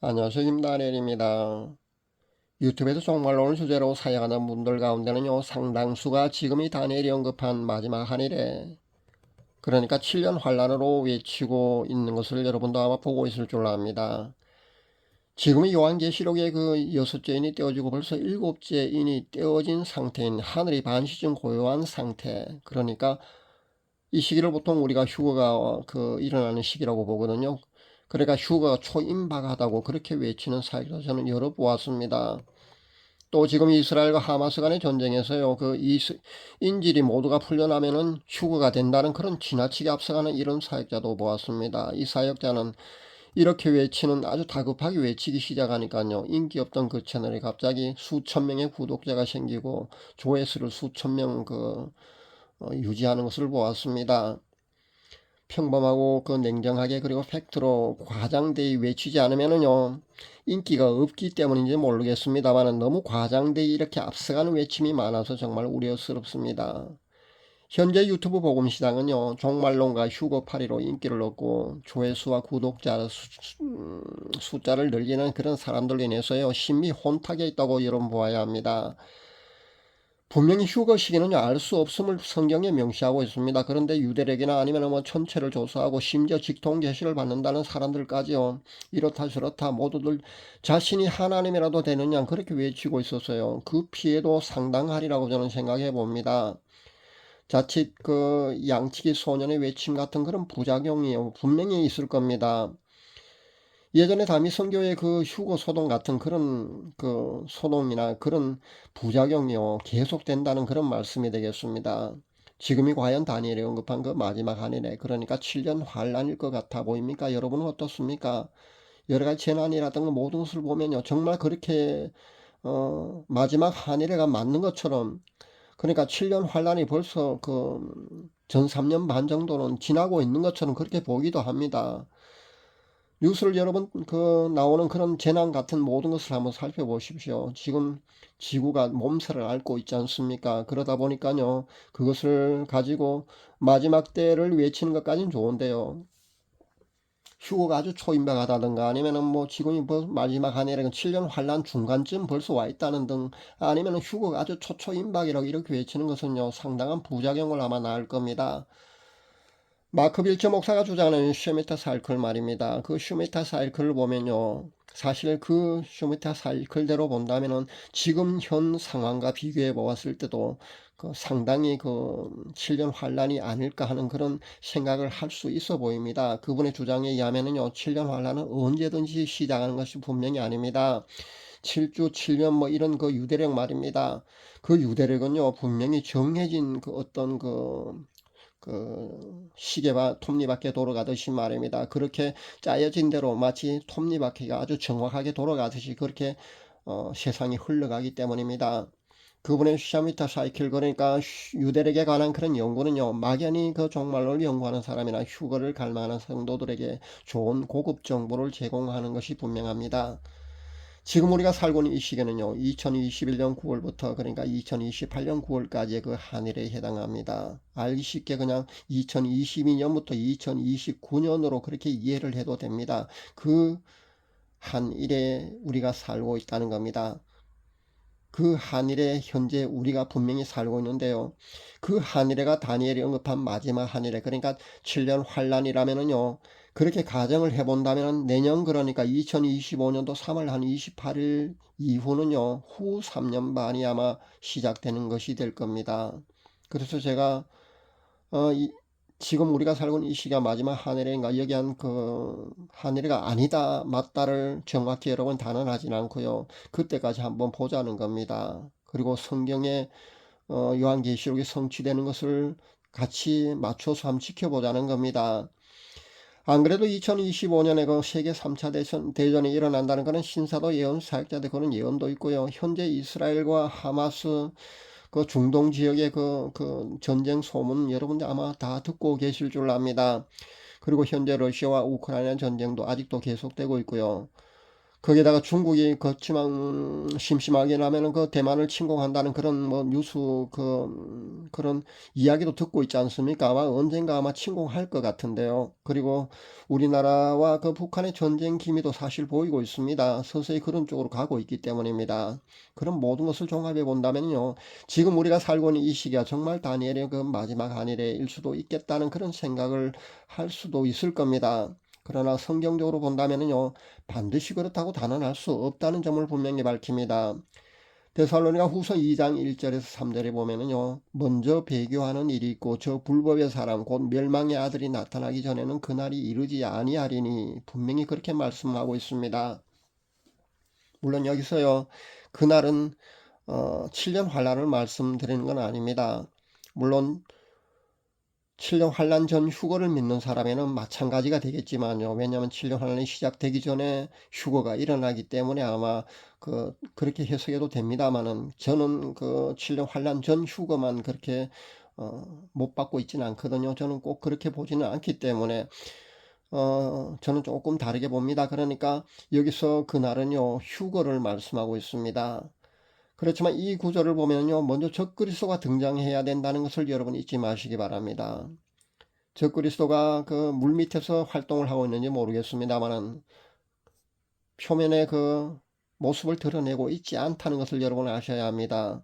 안녕하세요. 김다니엘입니다. 유튜브에서 종말론을 주제로 사용하는 분들 가운데는요, 상당수가 지금이 다니엘이 언급한 마지막 한일에, 그러니까 7년 환란으로 외치고 있는 것을 여러분도 아마 보고 있을 줄 압니다. 지금의 요한계시록의 그 여섯째 인이 떼어지고 벌써 일곱째 인이 떼어진 상태인 하늘이 반시즌 고요한 상태. 그러니까 이 시기를 보통 우리가 휴거가 그 일어나는 시기라고 보거든요. 그러니까 휴가가 초임박하다고 그렇게 외치는 사회를 저는 여러 보았습니다. 또 지금 이스라엘과 하마스 간의 전쟁에서요, 그 이스, 인질이 모두가 풀려나면은 휴거가 된다는 그런 지나치게 앞서가는 이런 사역자도 보았습니다. 이 사역자는 이렇게 외치는 아주 다급하게 외치기 시작하니까요, 인기 없던 그 채널이 갑자기 수천 명의 구독자가 생기고 조회수를 수천 명 그, 어, 유지하는 것을 보았습니다. 평범하고 그 냉정하게 그리고 팩트로 과장되이 외치지 않으면은요 인기가 없기 때문인지 모르겠습니다만 너무 과장되이 이렇게 앞서가는 외침이 많아서 정말 우려스럽습니다. 현재 유튜브 복음 시장은요 종말론과 휴거파리로 인기를 얻고 조회수와 구독자 수, 음, 숫자를 늘리는 그런 사람들로 인해서요 심히 혼탁에 있다고 여러분 보아야 합니다. 분명히 휴거 시기는요, 알수 없음을 성경에 명시하고 있습니다. 그런데 유대력이나 아니면 뭐 천체를 조사하고 심지어 직통 계시를 받는다는 사람들까지요, 이렇다 저렇다 모두들 자신이 하나님이라도 되느냐 그렇게 외치고 있었어요. 그 피해도 상당하리라고 저는 생각해 봅니다. 자칫 그 양치기 소년의 외침 같은 그런 부작용이 분명히 있을 겁니다. 예전에 담이 선교의 그 휴거 소동 같은 그런 그 소동이나 그런 부작용이요 계속된다는 그런 말씀이 되겠습니다. 지금이 과연 다니엘이 언급한 그 마지막 한일에 그러니까 7년 환란일 것 같아 보입니까? 여러분은 어떻습니까? 여러 가지 재난이라든가 모든 것을 보면요 정말 그렇게 어 마지막 한일에가 맞는 것처럼 그러니까 7년 환란이 벌써 그 전 3년 반 정도는 지나고 있는 것처럼 그렇게 보기도 합니다. 뉴스를 여러분 그 나오는 그런 재난 같은 모든 것을 한번 살펴보십시오. 지금 지구가 몸살을 앓고 있지 않습니까? 그러다 보니까요. 그것을 가지고 마지막 때를 외치는 것까지는 좋은데요. 휴거가 아주 초임박하다든가 아니면은 뭐 지금이 뭐 마지막 한 해는 7년 환란 중간쯤 벌써 와 있다는 등 아니면은 휴거가 아주 초초임박이라고 이렇게 외치는 것은요 상당한 부작용을 아마 낳을 겁니다. 마크 빌처 목사가 주장하는 슈메타 사이클 말입니다. 그 슈메타 사이클을 보면요. 사실 그 슈메타 사이클대로 본다면은 지금 현 상황과 비교해 보았을 때도 그 상당히 그 7년 환란이 아닐까 하는 그런 생각을 할 수 있어 보입니다. 그분의 주장에 의하면은요. 7년 환란은 언제든지 시작하는 것이 분명히 아닙니다. 7주 7년 뭐 이런 그 유대력 말입니다. 그 유대력은요. 분명히 정해진 그 어떤 그 그 시계와 톱니바퀴 돌아가듯이 말입니다. 그렇게 짜여진 대로 마치 톱니바퀴가 아주 정확하게 돌아가듯이 그렇게 어, 세상이 흘러가기 때문입니다. 그분의 샤미타 사이클 그러니까 유대력에 관한 그런 연구는요 막연히 그 종말론을 연구하는 사람이나 휴거를 갈망하는 성도들에게 좋은 고급 정보를 제공하는 것이 분명합니다. 지금 우리가 살고 있는 이 시기는요, 2021년 9월부터 그러니까 2028년 9월까지의 그 한일에 해당합니다. 알기 쉽게 그냥 2022년부터 2029년으로 그렇게 이해를 해도 됩니다. 그 한일에 우리가 살고 있다는 겁니다. 그 한일에 현재 우리가 분명히 살고 있는데요. 그 한일에가 다니엘이 언급한 마지막 한일에 그러니까 7년 환란이라면은요. 그렇게 가정을 해본다면 내년 그러니까 2025년도 3월 한 28일 이후는요 후 3년 반이 아마 시작되는 것이 될 겁니다. 그래서 제가 어, 이, 지금 우리가 살고 있는 이 시기가 마지막 하늘인가 여기 한그 하늘이가 아니다 맞다를 정확히 여러분 단언하진 않고요 그때까지 한번 보자는 겁니다. 그리고 성경에 어, 요한계시록이 성취되는 것을 같이 맞춰서 한번 지켜보자는 겁니다. 안 그래도 2025년에 그 세계 3차 대전, 대전이 일어난다는 그런 신사도 예언 사역자들 그런 예언도 있고요. 현재 이스라엘과 하마스 그 중동 지역의 그, 그 전쟁 소문 여러분들 아마 다 듣고 계실 줄 압니다. 그리고 현재 러시아와 우크라이나 전쟁도 아직도 계속되고 있고요. 거기다가 중국이 그렇지만 심심하게 나면은 그 대만을 침공한다는 그런 뭐 뉴스 그 음, 그런 이야기도 듣고 있지 않습니까? 아마 언젠가 아마 침공할 것 같은데요. 그리고 우리나라와 그 북한의 전쟁 기미도 사실 보이고 있습니다. 서서히 그런 쪽으로 가고 있기 때문입니다. 그런 모든 것을 종합해 본다면요. 지금 우리가 살고 있는 이 시기가 정말 다니엘의 그 마지막 한일일 수도 있겠다는 그런 생각을 할 수도 있을 겁니다. 그러나 성경적으로 본다면요 반드시 그렇다고 단언할 수 없다는 점을 분명히 밝힙니다. 데살로니가 후서 2장 1절에서 3절에 보면은요 먼저 배교하는 일이 있고 저 불법의 사람 곧 멸망의 아들이 나타나기 전에는 그날이 이르지 아니하리니 분명히 그렇게 말씀하고 있습니다. 물론 여기서요 그날은 어, 7년 환란을 말씀드리는 건 아닙니다. 물론 7년 환란 전 휴거를 믿는 사람에는 마찬가지가 되겠지만요. 왜냐하면 7년 환란이 시작되기 전에 휴거가 일어나기 때문에 아마 그 그렇게 해석해도 됩니다만은 저는 그 7년 환란 전 휴거만 그렇게 어, 못 받고 있지는 않거든요. 저는 꼭 그렇게 보지는 않기 때문에 어, 저는 조금 다르게 봅니다. 그러니까 여기서 그날은요 휴거를 말씀하고 있습니다. 그렇지만 이 구절을 보면요. 먼저 적그리스도가 등장해야 된다는 것을 여러분 잊지 마시기 바랍니다. 적그리스도가 그 물 밑에서 활동을 하고 있는지 모르겠습니다만은 표면의 그 모습을 드러내고 있지 않다는 것을 여러분 아셔야 합니다.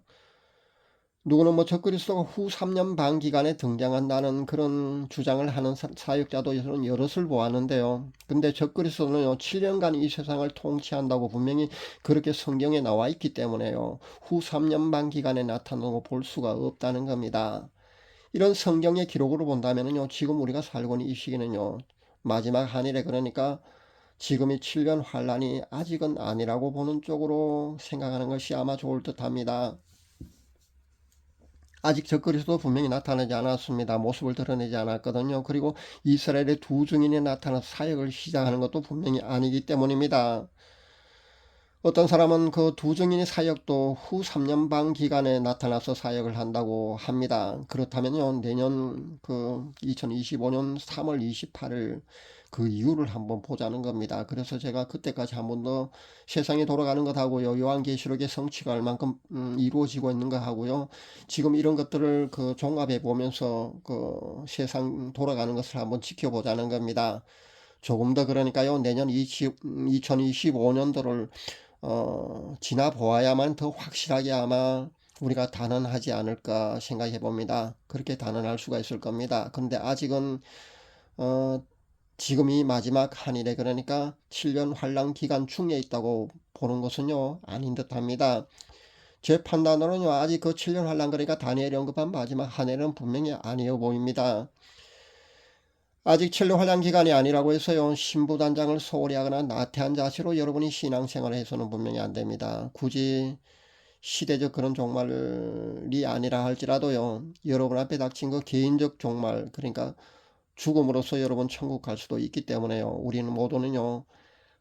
누구는 뭐 적그리스도가 후 3년 반 기간에 등장한다는 그런 주장을 하는 사역자도 저는 여럿을 보았는데요. 근데 적그리스도는요, 7년간 이 세상을 통치한다고 분명히 그렇게 성경에 나와 있기 때문에요. 후 3년 반 기간에 나타나고 볼 수가 없다는 겁니다. 이런 성경의 기록으로 본다면요, 지금 우리가 살고 있는 이 시기는요, 마지막 한일에 그러니까 지금이 7년 환란이 아직은 아니라고 보는 쪽으로 생각하는 것이 아마 좋을 듯 합니다. 아직 적그리스도 분명히 나타나지 않았습니다. 모습을 드러내지 않았거든요. 그리고 이스라엘의 두 증인이 나타나서 사역을 시작하는 것도 분명히 아니기 때문입니다. 어떤 사람은 그 두 증인의 사역도 후 3년 반 기간에 나타나서 사역을 한다고 합니다. 그렇다면요, 내년 그 2025년 3월 28일 그 이유를 한번 보자는 겁니다. 그래서 제가 그때까지 한 번 더 세상이 돌아가는 것하고요. 요한계시록의 성취가 얼만큼 음, 이루어지고 있는 것 하고요. 지금 이런 것들을 그 종합해 보면서 그 세상 돌아가는 것을 한번 지켜보자는 겁니다. 조금 더 그러니까요. 내년 20, 2025년도를 어, 지나 보아야만 더 확실하게 아마 우리가 단언하지 않을까 생각해 봅니다. 그렇게 단언할 수가 있을 겁니다. 그런데 아직은 어, 지금이 마지막 한일에 그러니까 7년 환란 기간 중에 있다고 보는 것은요 아닌 듯합니다. 제 판단으로는요 아직 그 7년 환란 그러니까 다니엘이 언급한 마지막 한 해는 분명히 아니어 보입니다. 아직 7년 환란 기간이 아니라고 해서요 신부 단장을 소홀히 하거나 나태한 자세로 여러분이 신앙생활을 해서는 분명히 안 됩니다. 굳이 시대적 그런 종말이 아니라 할지라도요 여러분 앞에 닥친 그 개인적 종말 그러니까 죽음으로써 여러분 천국 갈 수도 있기 때문에요. 우리는 모두는요.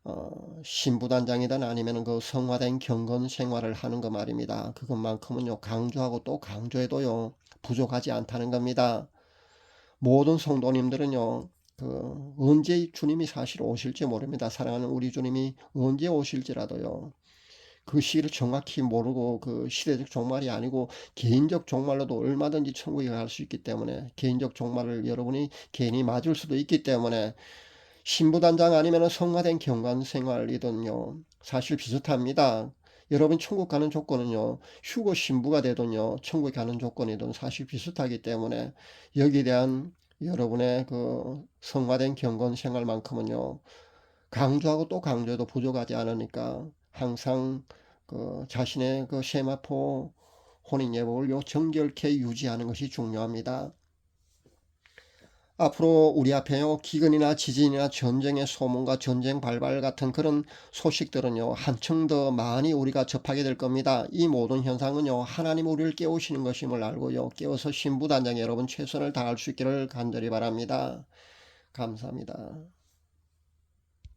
어, 신부단장이든 아니면 그 성화된 경건 생활을 하는 거 말입니다. 그것만큼은요 강조하고 또 강조해도요 부족하지 않다는 겁니다. 모든 성도님들은요 그 언제 주님이 사실 오실지 모릅니다. 사랑하는 우리 주님이 언제 오실지라도요 그 시를 정확히 모르고 그 시대적 종말이 아니고 개인적 종말로도 얼마든지 천국에 갈 수 있기 때문에 개인적 종말을 여러분이 괜히 맞을 수도 있기 때문에 신부단장 아니면 성화된 경관 생활이든요. 사실 비슷합니다. 여러분 천국 가는 조건은요. 휴고 신부가 되든요. 천국에 가는 조건이든 사실 비슷하기 때문에 여기에 대한 여러분의 그 성화된 경건 생활만큼은요. 강조하고 또 강조해도 부족하지 않으니까 항상 그 자신의 그 세마포 혼인 예복을 요 정결케 유지하는 것이 중요합니다. 앞으로 우리 앞에요 기근이나 지진이나 전쟁의 소문과 전쟁 발발 같은 그런 소식들은요 한층 더 많이 우리가 접하게 될 겁니다. 이 모든 현상은요 하나님 우리를 깨우시는 것임을 알고요 깨워서 신부단장 여러분 최선을 다할 수 있기를 간절히 바랍니다. 감사합니다.